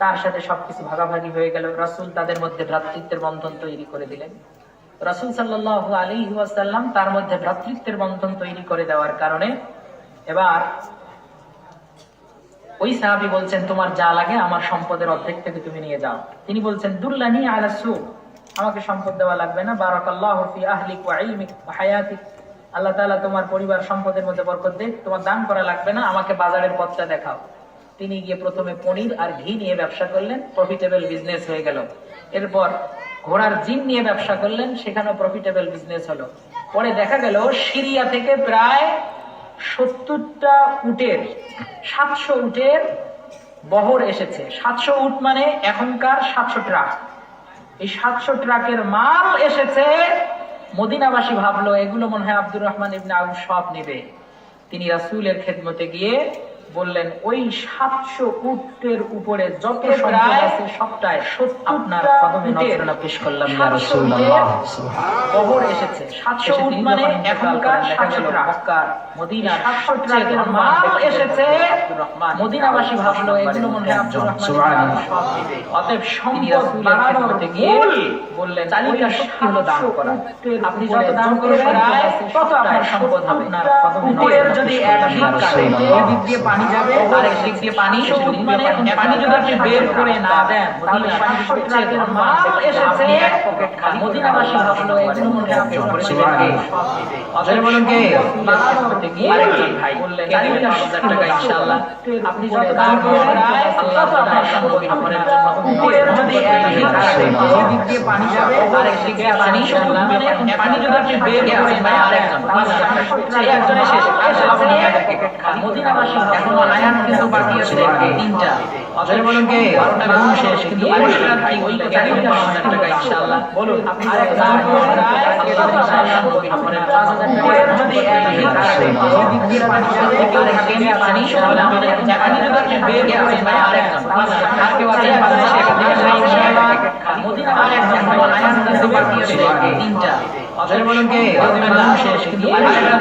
তার সাথে সবকিছু ভাগাভাগি হয়ে গেল। রাসূল তাদের মধ্যে ভ্রাতৃত্বের বন্ধন তৈরি করে দিলেন। রাসূল সাল্লাল্লাহু আলাইহি ওয়াসাল্লাম তার মধ্যে ভ্রাতৃত্বের বন্ধন তৈরি করে দেওয়ার কারণে এবার ওই সাহাবী বলছেন, তোমার যা লাগে আমার সম্পদের অর্ধেক থেকে তুমি নিয়ে যাও। তিনি বলছেন, দুল্লানি আলা আমাকে সম্পদ দেওয়া লাগবে না। বারাকাল্লাহু ফি আহলিক হায়াতিক। আল্লাহ তাআলা তোমার পরিবার সম্পদের মধ্যে বরকত দেখ তোমার দান করা লাগবে না। আমাকে বাজারের পথটা দেখাও। তিনি গিয়ে প্রথমে পনির আর ঘি নিয়ে ব্যবসা করলেন প্রফিটেবল বিজনেস হয়ে গেল। এরপর ঘোড়ার জিন নিয়ে ব্যবসা করলেন, সেখানেও প্রফিটেবল বিজনেস হলো। পরে দেখা গেল সিরিয়া থেকে প্রায় সত্তরটা উটের, সাতশো উটের বহর এসেছে। সাতশো উট মানে এখনকার সাতশো ট্রাক। এই সাতশো ট্রাকের মাল এসেছে। মদিনাবাসী ভাবলো, এগুলো মনে হয় আব্দুর রহমান ইবনে আবু সব নেবে। তিনি রাসূলের খেদমতে গিয়ে বললেন ওই সাতশো উটের উপরে যত সম্পদ আছে সবটাই আপনার কদমে নজরানা পেশ করলাম ইয়া রাসূলুল্লাহ। বহর এসেছে। সাতশো উট মানে এখনকার সাতশো ট্রাক মদিনা সাতশো ট্রাকের মাল এসেছে। মদিনাবাসী ভাবলো এগুলো মনে হয় আব্দুর রহমান অতএব সম্পদ বাড়ানোর গিয়ে বললেন চালিকা শক্তি হলো দান করা। আপনি যত দান করবেন তত আপনার সম্পদ হবে। উপরের যদি এক দিক কাটে এই দিক দিয়ে পানি যাবে আর এক দিয়ে পানি মানে পানি। যদি আপনি বের করে না দেন তাহলে সাতশো ট্রাকের মাল মদিনাবাসী ভাবলো এগুলো আব্দুর রহমান ইবনে আবু সব নেবে অতএব বলুন কে? ভাই বললেন টাকা ইনশাআল্লাহ। আপনি যত দান করবেন আল্লাহ এক দিক দিয়ে পানি যাবে আর এক দিক দিয়ে পানি মানে পানি যদি আপনি বের করে না আরেকজন সেই একজনের শেষ আপনি মদিনাবাসী এখন আয়াত কিন্তু বাকি আছে তিনটা অতএব বলুন কে বারোটা গুণ শেষ কিন্তু আরেকটা ভাই ওই চালিকা হাজার টাকা ইনশাআল্লাহ বলুন আপনি যত দান করবেন আল্লাহ তাআলা সম্পদ আপনার পাঁচ হাজার টাকা যদি এক দিক কাটে এই দিক দিয়ে পানি যাবে আর এক দিক দিয়ে পানি পানি যদি আপনি বের করে আর কেউ আছে বাংলাদেশে ইনশাআল্লাহ মদিনা আরেকজন আয়াত কিন্তু বাকি আছে তিনটা অতএব বলুন কে শেষ কিন্তু আরেকটা